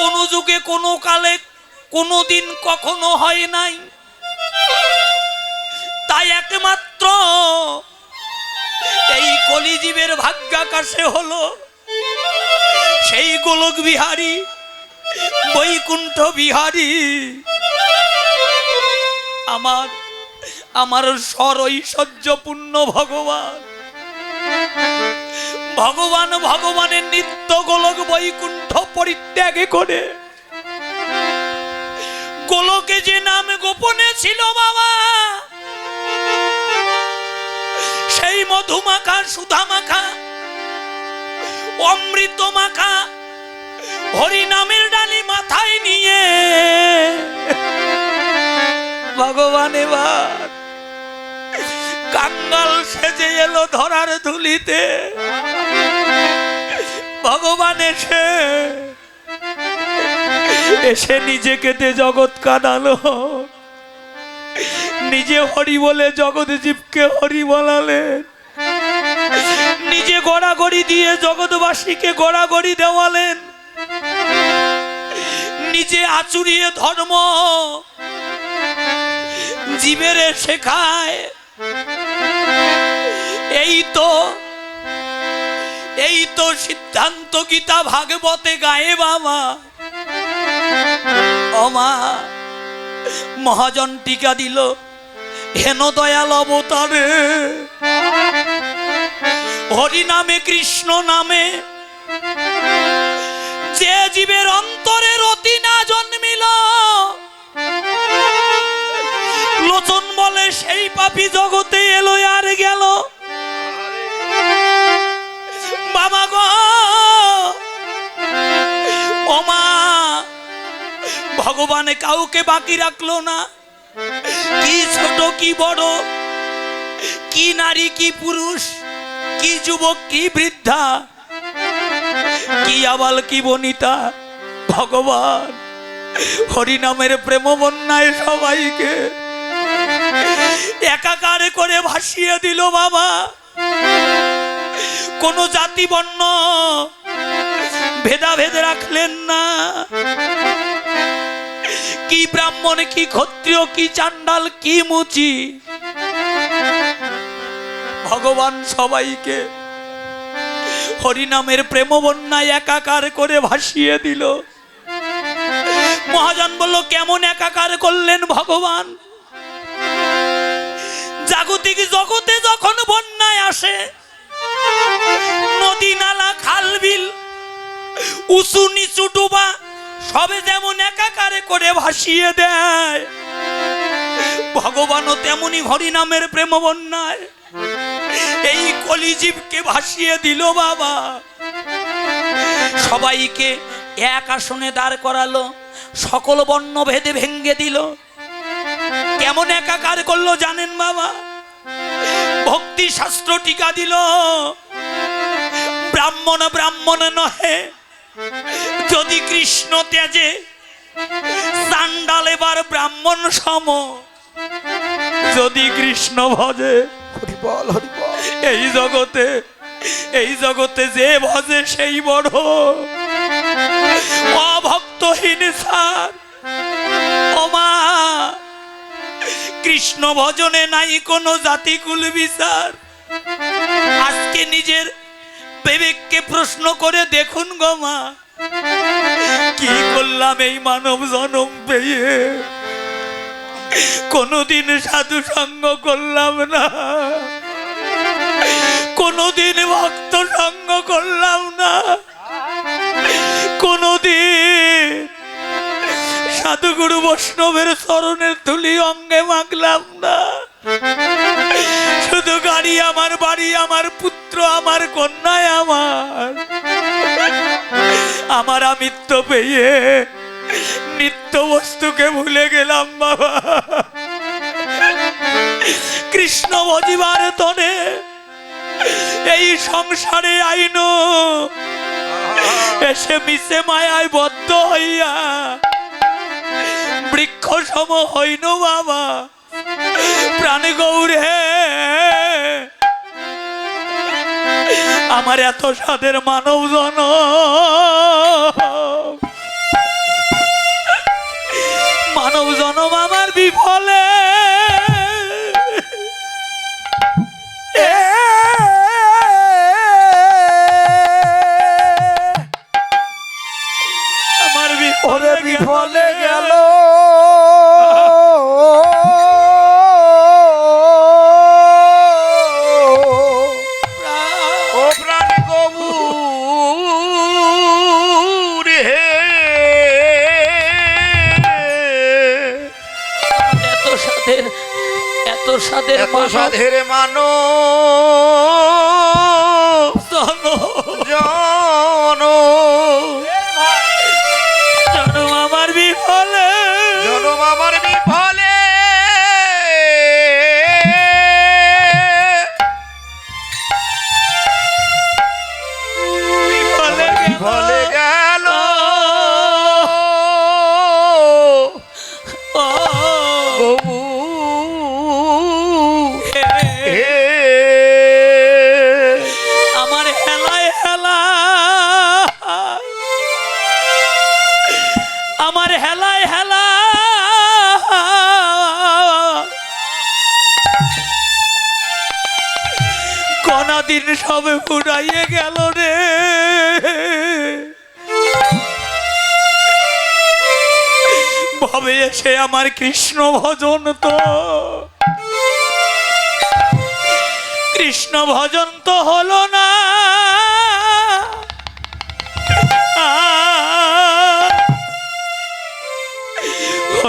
কোনো যুগে, কোনো কালে, কোনো দিন কখনো হয় নাই। তাই একমাত্র এই কলিজীবের ভাগ্যাকাশে হলো সেই গোলক বিহারী, বৈকুণ্ঠ বিহারী। আমার আমার স্বর ঐশ্বর্যপূর্ণ ভগবান। ভগবান ভগবানের নিত্য গোলক বৈকুণ্ঠ পরিত্যাগে করে। গোলকে যে নাম গোপনে ছিল বাবা, সেই মধুমাখা, সুধামাখা অমৃত মাখা হরিনামের ডালি মাথায় নিয়ে। ভগবান এবার কাঙ্গাল সেজে এলো ধরার ধুলিতে। ভগবান এসে এসে নিজেকে তে জগৎ কাঁদালো। নিজে হরি বলে জগৎ জীবকে হরি বলালেন নিজে গড়াগড়ি দিয়ে জগৎবাসীকে গড়াগড়ি দেওয়ালেন। নিজে আচুরিয়ে ধর্ম জীবেরে শেখায়। এই তো এই তো সিদ্ধান্ত গীতা ভাগবতে গায়ে বাবা অমা, মহাজন টিকা দিল, হেন দয়াল অবতারে। হরি নামে, কৃষ্ণ নামে, যে জীবের অন্তরে রতি না জন্মিল। লোচন বলে সেই পাপি জগতে এলো আর গেল। বাবা গো। ওমা ভগবান কাউকে বাকি রাখল না। কি ছোট, কি বড়, কি নারী, কি পুরুষ, কি যুবক, কি বৃদ্ধা, কি আবাল, কি বনিতা, ভগবান, হরিনামের প্রেম বন্যায় সবাইকে একাকারে করে ভাসিয়ে দিল বাবা। কোন জাতি বর্ণ ভেদাভেদ রাখলেন না। কি ব্রাহ্মণ, কি ক্ষত্রিয়, কি চান্ডাল, কি মুচি। ভগবান সবাইকে হরিনামের প্রেম বন্যায় একাকার করে ভাসিয়ে দিল। মহাজন বলল, কেমন একাকার করলেন ভগবান? জাগতিক জগতে যখন বন্যায় আসে নদী নালা, খাল বিল, উঁচু নিচু ডুবা, সবে যেমন একাকারে করে ভাসিয়ে দেয়। ভগবানও তেমনি হরিনামের প্রেম বন্যায়। এই কলিজীবকে ভাসিয়ে দিল বাবা। সবাইকে এক আসনে দাঁড় করালো, সকল বর্ণ ভেদে ভেঙ্গে দিল। কেমন একাকার করল জানেন বাবা? ভক্তি শাস্ত্র টিকা দিল। ব্রাহ্মণ ব্রাহ্মণ নহে। যদি কৃষ্ণ ত্যাজে এবার ব্রাহ্মণ সম যদি কৃষ্ণ ভজে হরি বল হরি বল এই জগতে এই জগতে যে ভজে সেই বড়। অভক্তহীন সার ওমা কৃষ্ণ ভজনে নাই কোনো জাতিকুল বিচার। আজকে নিজের বিবেককে প্রশ্ন করে দেখুন গো মা। কি করলাম এই মানব জনম পেয়ে? কোনোদিন সাধু সঙ্গ করলাম না। কোনোদিন ভক্ত সঙ্গ করলাম না। কোনোদিন সাধুগুরু বৈষ্ণবের চরণের ধুলি অঙ্গে মাগলাম না। শুধু গাড়ি আমার, বাড়ি আমার, পুত্র আমার, কন্যায় আমার। আমার আমিত্ব পেয়ে নিত্য বস্তুকে ভুলে গেলাম, বাবা। কৃষ্ণ ভজিবার তনে এই সংসারে আইন। এসে মিশে মায়ায় বদ্ধ হইয়া বৃক্ষ সম হইন, বাবা। প্রাণ গৌরে। আমার এত সাদের মানব জন মানব জনম আমার বিফলে। সাধের মানো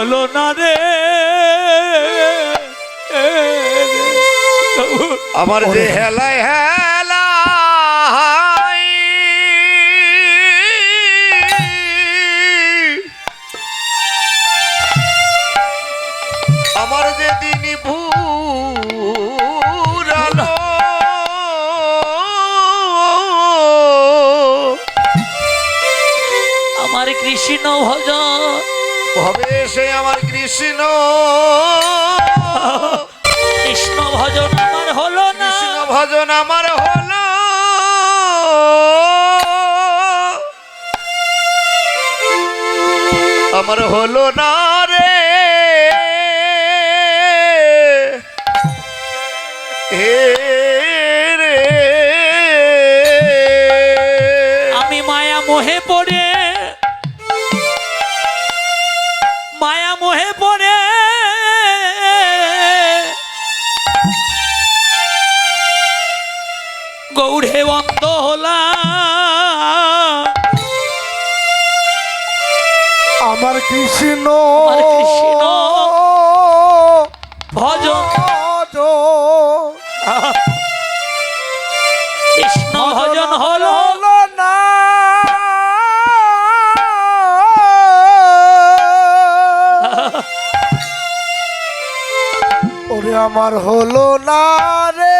হলো না রে। আমার যে হেলায় হেলাই কৃষ্ণ। কৃষ্ণ ভজন আমার হলো না। কৃষ্ণ ভজন আমার হলো। আমার হলো না রে। হে গৌড়ে বন্ধ হলা। আমার কৃষ্ণ কৃষ্ণ ভজন কৃষ্ণ ভজন হলো না। ওরে আমার হলো না রে।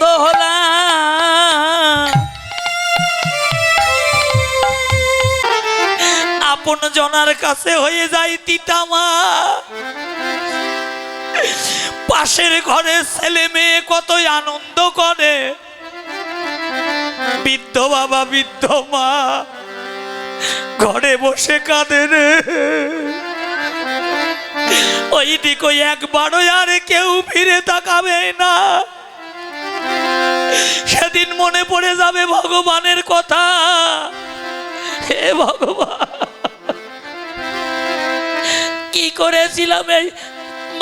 দোলা আপন জনার কাছে হয়ে যায় তিতামা। পাশের ঘরে ছেলে মেয়ে কত আনন্দ করে। বৃদ্ধ বাবা, বৃদ্ধ মা, ঘরে বসে কাঁদে রে। ওই দিকে একবারও আর কেউ ফিরে তাকাবে না। সেদিন মনে পড়ে যাবে ভগবানের কথা। হে ভগবান, কি করেছিলাম এই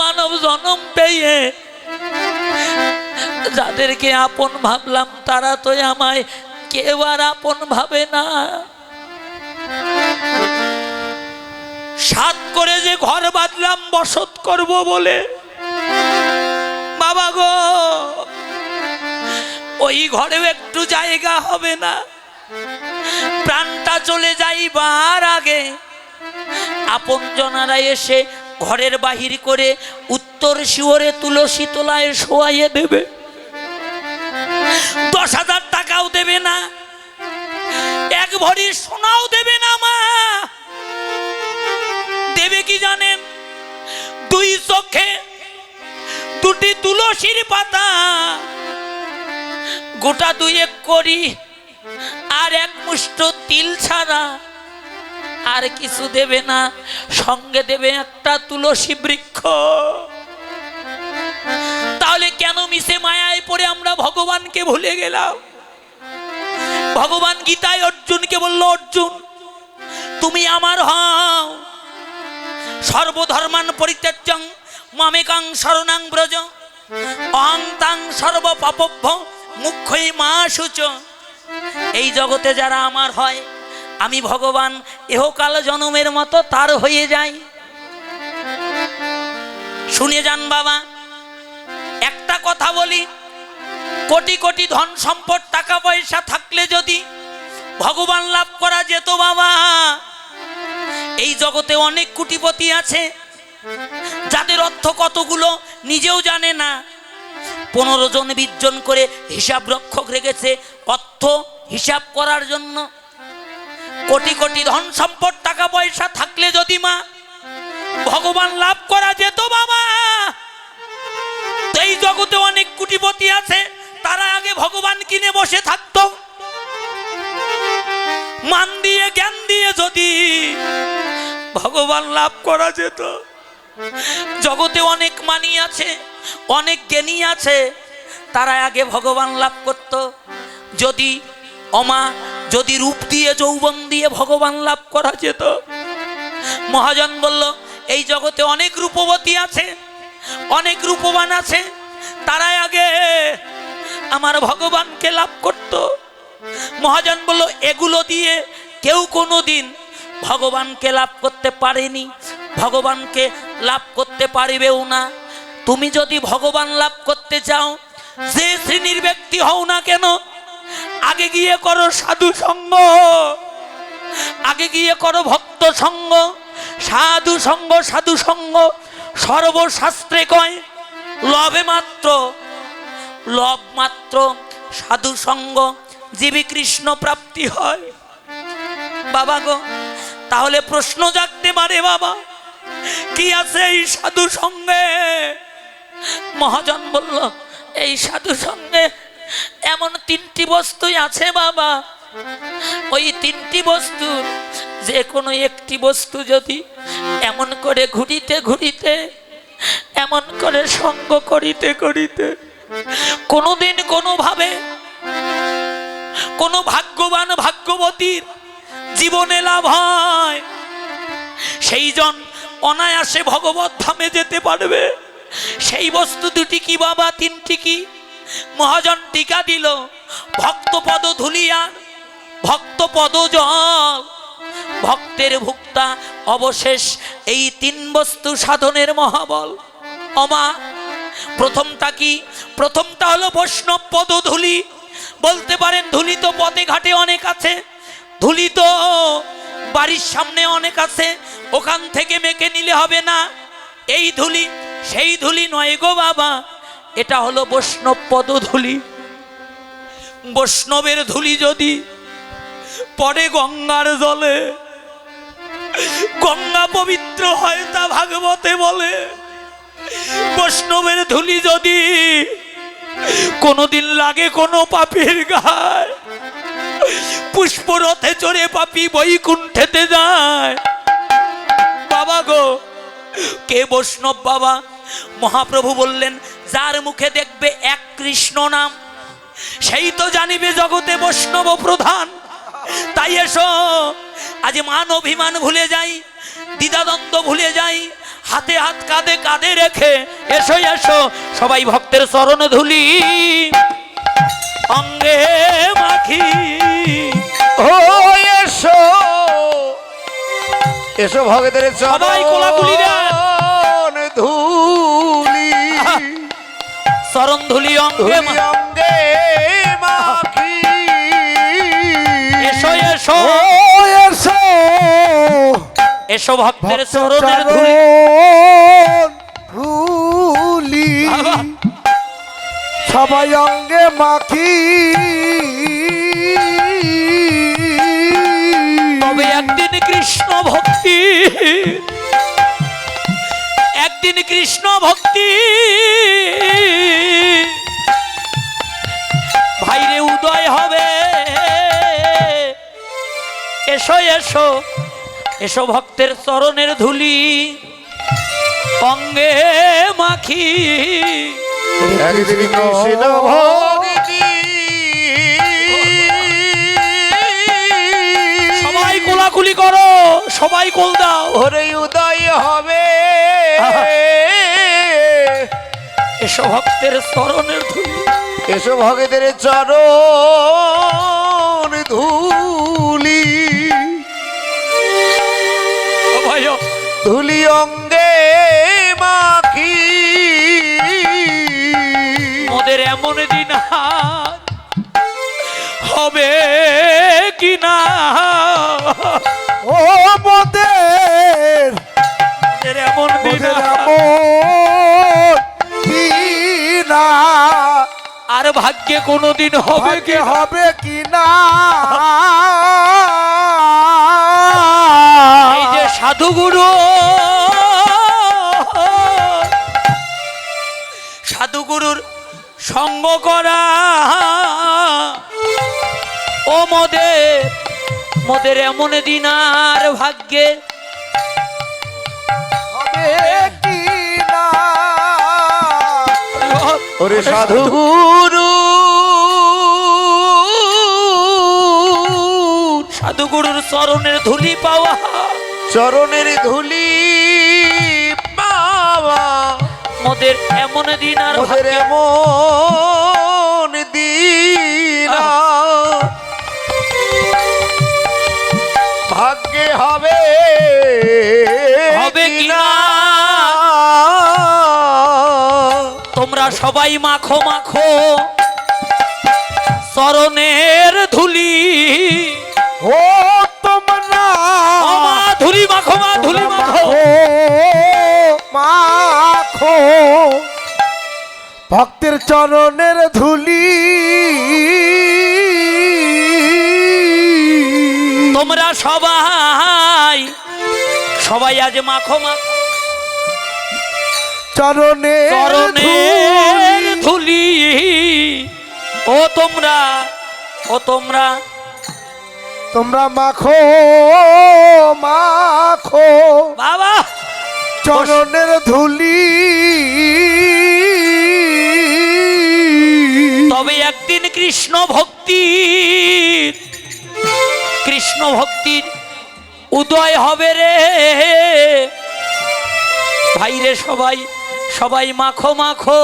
মানব জনম পেয়ে? যাদেরকে আপন ভাবলাম, তারা তো আমায় কেউ আর আপন ভাবে না। সাত করে যে ঘর বাঁধলাম, বসত করব বলে। বাবা গো ওই ঘরেও একটু জায়গা হবে না। প্রাণটা চলে যাইবার আগে আপন জনারা এসে ঘরের বাহির করে উত্তর শিওরে তুলসী তোলায় শোয়াইয়ে দেবে। দশ হাজার টাকাও দেবে না। এক ভরি সোনাও দেবে না মা। দেবে কি জানেন? দুই চোখে দুটি তুলসীর পাতা। গোটা দুয়েক করি, আর এক মুষ্ট তিল ছাড়া আর কিছু দেবে না। সঙ্গে দেবে একটা তুলসী বৃক্ষ। তাহলে কেন মিশে মায়ায় পড়ে আমরা ভগবানকে ভুলে গেলাম? ভগবান গীতায় অর্জুনকে বলল, অর্জুন, তুমি আমার হও। সর্বধর্মান পরিত্যাজ্যং, মামেকাং শরণাং ব্রজ অহং তাং সর্ব পাপভ্য মুখ্যই মা সূচ। এই জগতে যারা আমার হয়, আমি ভগবান এহকাল জনমের মতো তার হয়ে যাই। শুনে যান বাবা, একটা কথা বলি, কোটি কোটি ধন সম্পদ, টাকা পয়সা থাকলে যদি ভগবান লাভ করা যেত বাবা। এই জগতে অনেক কুটিপতি আছে, যাদের অর্থ কতগুলো নিজেও জানে না। পনেরো জন বিশ জন করে হিসাব রক্ষক রেখেছে, অর্থ হিসাব করার জন্য। কোটি কোটি ধন সম্পদ, টাকা পয়সা থাকলে যদি মা, ভগবান লাভ করা যেত বাবা। এই জগতে অনেক কুটিপতি আছে, তারা আগে ভগবান কিনে বসে থাকতো। মান দিয়ে, জ্ঞান দিয়ে যদি ভগবান লাভ করা যেত। জগতে অনেক মানি আছে অনেক জ্ঞানী আছে, তারা আগে ভগবান লাভ করত। যদি অমা, যদি রূপ দিয়ে যৌবন দিয়ে ভগবান লাভ করা যেত। মহাজন বলল, এই জগতে অনেক রূপবতী আছে, অনেক রূপবান আছে, তারাই আগে আমার ভগবানকে লাভ করত। মহাজন বলল, এগুলো দিয়ে কেউ কোনো দিন ভগবানকে লাভ করতে পারেনি, ভগবানকে লাভ করতে পারিবেও না। তুমি যদি ভগবান লাভ করতে চাও যে শ্রেণির ব্যক্তি হও না কেন আগে গিয়ে করো সাধু সঙ্গ। আগে গিয়ে করো ভক্ত সঙ্গ। সাধু সঙ্গ সাধু সঙ্গ সর্বশাস্ত্রে কয় লবে মাত্র। লব মাত্র সাধু সঙ্গ জীবী কৃষ্ণ প্রাপ্তি হয়। বাবা গো তাহলে প্রশ্ন জাগতে পারে বাবা কি আছে এই সাধু সঙ্গে? মহাজন বলল, এই সাধু সঙ্গে এমন তিনটি বস্তুই আছে বাবা। ওই তিনটি বস্তু যে কোনো একটি বস্তু যদি এমন করে ঘুরিতে ঘুরিতে, এমন করে সঙ্গ করিতে করিতে, কোনোদিন কোনোভাবে কোনো ভাগ্যবান ভাগ্যবতীর জীবনে লাভ হয়। সেই জন অনায়াসে ভগবত ধামে যেতে পারবে। সেই বস্তু দুটি কি বাবা? তিনটি কি? মহাজন টিকা দিল ভক্তপদ ধুলিয়ান ভক্তপদ জল। ভক্তের ভুক্তা অবশেষ এই তিন বস্তু সাধনের মহাবল। অমা প্রথমটা কি? প্রথমটা হলো বৈষ্ণব পদ ধুলি। বলতে পারেন ধুলি তো পথে ঘাটে অনেক আছে। ধুলি তো বাড়ির সামনে অনেক আছে। ওখান থেকে মেকে নিলে হবে না। এই ধুলি সেই ধুলি নয় গো বাবা, এটা হলো বৈষ্ণব পদধূলি বৈষ্ণবের ধুলি যদি পরে গঙ্গার জলে, গঙ্গা পবিত্র হয় তা ভাগবতে বলে। বৈষ্ণবের ধুলি যদি কোনোদিন লাগে কোনো পাপীর গায় পুষ্পরথে চড়ে পাপি বৈকুণ্ঠেতে যায়। বাবা গো কে বৈষ্ণব বাবা? মহাপ্রভু বললেন, যার মুখে দেখবে এক কৃষ্ণ নাম, সেই তো জানিবে জগতে বৈষ্ণব প্রধান। তাই এসো, আজ মান অভিমান ভুলে যাই, দ্বিধাদ্বন্দ্ব ভুলে যাই, হাতে হাত কাঁধে কাঁধে রেখে এসো এসো, সবাই ভক্তের চরণ ধুলি। অঙ্গে মাখি, ও এসো এসো ভগতের সবাই কোলাকুলি দেন। ধুলি। চরণ ধুলি অঙ্গে অঙ্গে মাখি। এসো এসো। এসো। এসো ভক্তের চরণের ধুলি। ধুলি। সবাই অঙ্গে মাখি। তবে একদিন কৃষ্ণ ভক্তি ভক্তি ভাইরে উদয় হবে। এসো এসো এসো ভক্তের চরণের ধুলি। অঙ্গে মাখি। কৃষ্ণ ভক্তি। সবাই কোলাকুলি করো সবাই কোল দাও। ওরে উদয় হবে। এসো ভক্তের চরণের ধুলি। এসো ভগতের চরণ ধুলি। ধুলি অঙ্গে মাখি। মোদের এমন দিন হবে কি না? ও মোদের মোদের এমন দিন এমন আর ভাগ্যে কোনোদিন হবে কি হবে কি না এই যে সাধুগুরু সাধুগুরুর সঙ্গ করা ও মদে মদের এমন দিন আর ভাগ্যে ওরে সাধু গুরু। সাধুগুরুর চরণের ধুলি পাওয়া। চরণের ধুলি পাওয়া। মোদের এমন দিন আর ভাগ্যে এমন দিন ভাগ্যে হবে হবে কি সবাই মাখো মাখো। চরণের ধুলি। ও তোমরা। মা ধুলি মাখো মা ধুলি মাখো মাখো। ভক্তের চরণের ধুলি। তোমরা সবাই সবাই আজ মাখো মাখো। চরণের চরণের ধুলি। ও তোমরা ও তোমরা। তোমরা মাখো মাখো। বাবা। চরণের ধুলি। তবে একদিন কৃষ্ণ ভক্তির কৃষ্ণ ভক্তির উদয় হবে রে। ভাইরে সবাই সবাই মাখো মাখো।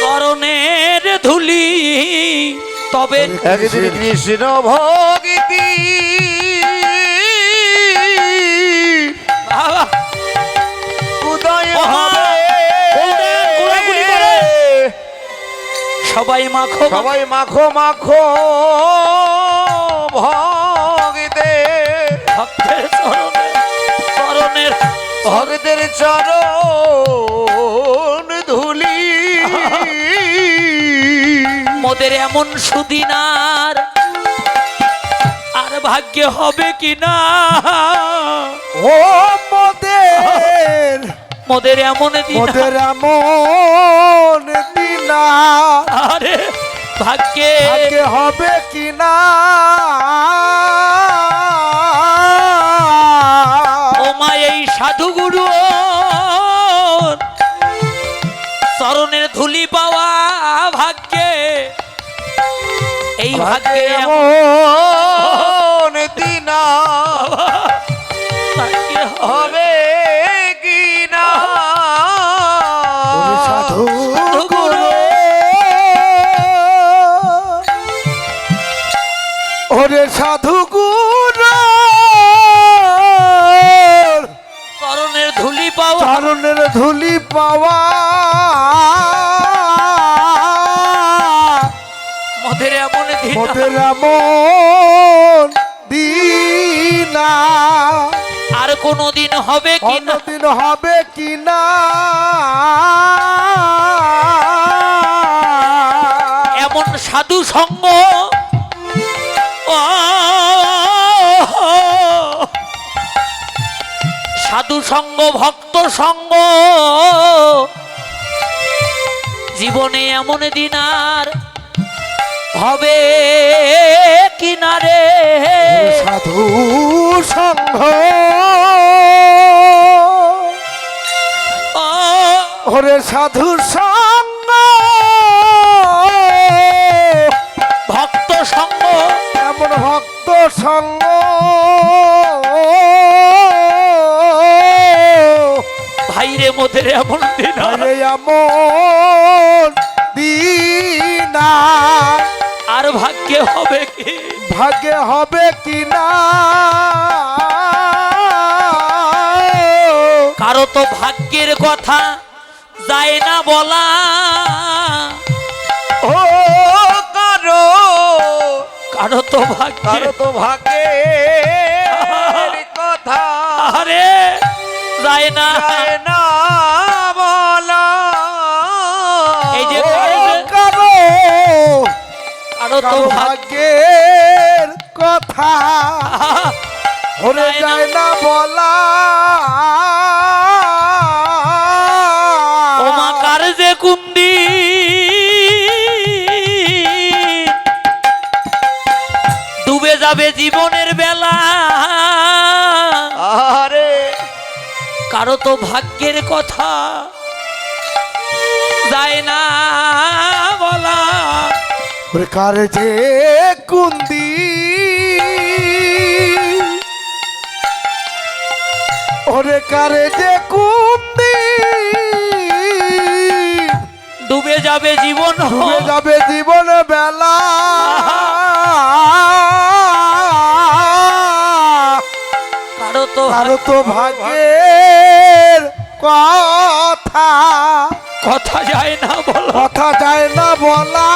চরণের ধুলি তবে কৃষ্ণ ভক্তি। সবাই মাখো। সবাই মাখো মাখো। ভগতে ভগতের চরণ ধুলি। মোদের এমন সুদিনার আর ভাগ্যে হবে কি না? ও মোদের মোদের এমন দিন। মোদের এমন দিনা আরে ভাগ্যে হবে কিনা ও ভাগ্যে এমন দিনা হবে হবে কি না সাধু ওরে সাধু গুরু। চরণের ধুলি পাওয়া চারণের ধুলি পাওয়া মোদের এমন দিনা আর কোনদিন হবে কি না? অন্যদিন হবে কিনা এমন সাধু সঙ্গ? সাধু সঙ্গ ভক্ত সঙ্গ? জীবনে এমন দিন আর হবে কিনারে। সাধু সংঘ। ওরে সাধু সঙ্গ ভক্ত সঙ্গ এমন ভক্ত সঙ্গ ভাইরে মোদের এমন দিন। এমন দিনা ভাগ্যে হবে কি? ভাগ্যে হবে কিনা কারও তো ভাগ্যের কথা যায় না বলা। ও কারও কারও তো ভাগ্যে কারও তো ভাগ্যের কথা আরে যায় না। যায় না। কারও তো ভাগ্যের কথা। হরে যায় না। বলা। ও কার যে কুন্দি? ডুবে যাবে জীবনের বেলা। আরে কারও তো ভাগ্যের কথা যায় না বলা। ওরে কার যে কুন্দি? ওরে কারে যে কুন্দি? ডুবে যাবে জীবন ডুবে যাবে জীবন বেলা। কারও তো কারও তো ভাগ্যের কথা। কথা যায় না বলো। কথা যায় না বলা।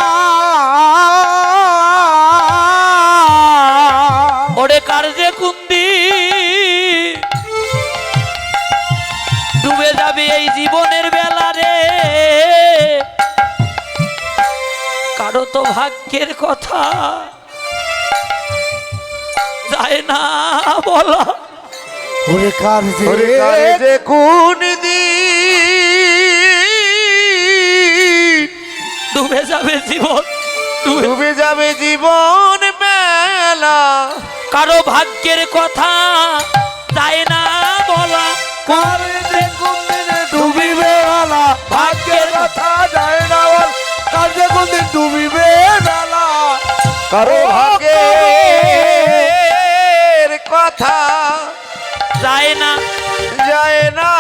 ওরে কার যে কুন্দি ডুবে যাবে এই জীবনের বেলা রে। কারও তো ভাগ্যের কথা যায় না বলা। ওরে কার যে ডুবে যাবে জীবন ডুবে যাবে জীবন মেলা কারও ভাগ্যের কথা যায় না বলা। ডুবিবে ভাগ্যের কথা যায় না বল। কার যে কোনদিন ডুবিবে বেলা। কারও ভাগ্যের কথা যায় না। যায় না।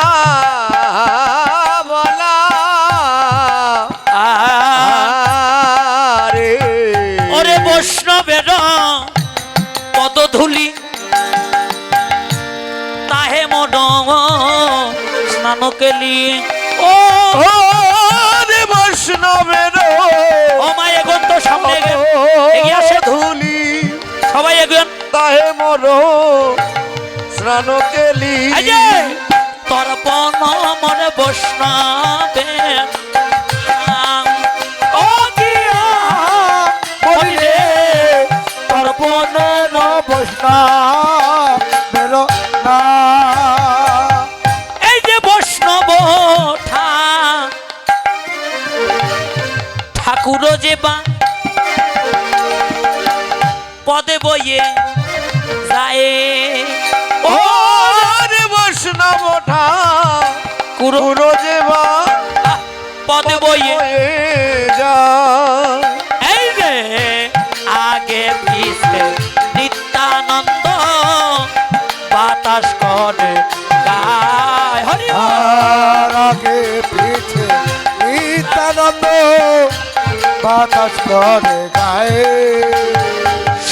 স্নান কেলি ও রে বৈষ্ণবের। ও মা এগোন তো সামনে এগিয়ে আসে। ধুলি সবাই এগোন। তাহে মর। স্নান কেলি তর্পণ মনে বৈষ্ণবে। তর্পণ পদে বইয়ে। এই রে আগে পিছে নিত্যানন্দ বাতাস করে গায়। হরি আগে পিছে নিত্যানন্দ বাতাস করে গায়ে।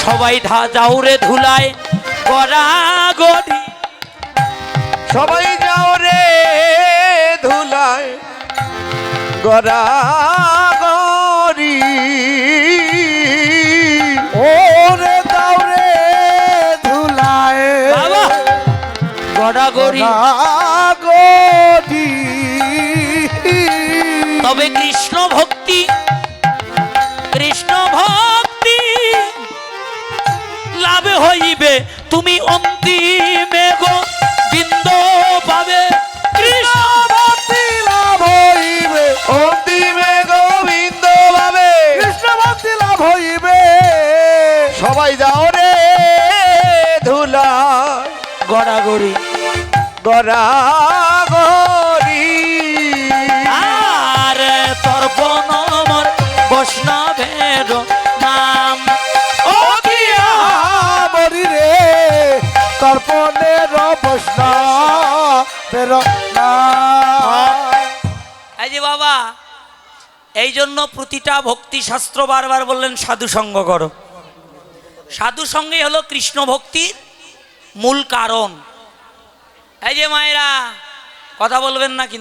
সবাই ধা যাউরে ধুলায় গড়া গড়ি সবাই যাও গড়া গরি ওরে দাওরে ধুলায়। বাবা। গড়া গড়ি। গদি তবে কৃষ্ণ ভক্তি কৃষ্ণ ভক্তি লাভ হইবে তুমি অন্তিমে গো বিন্দ পাবে। কৃষ্ণ অন্তিমে গোবিন্দ ভাবে কৃষ্ণ ভক্তি লাভ হইবে। সবাই যাও রে ধুলা। গড়াগড়ি। গড়া এই জন্য প্রতিটা ভক্তি শাস্ত্র বারবার বললেন, সাধু সঙ্গ করো। সাধু হলো কৃষ্ণ ভক্তির মূল কারণ। এই যে মায়েরা, কথা বলবেন না কিন্তু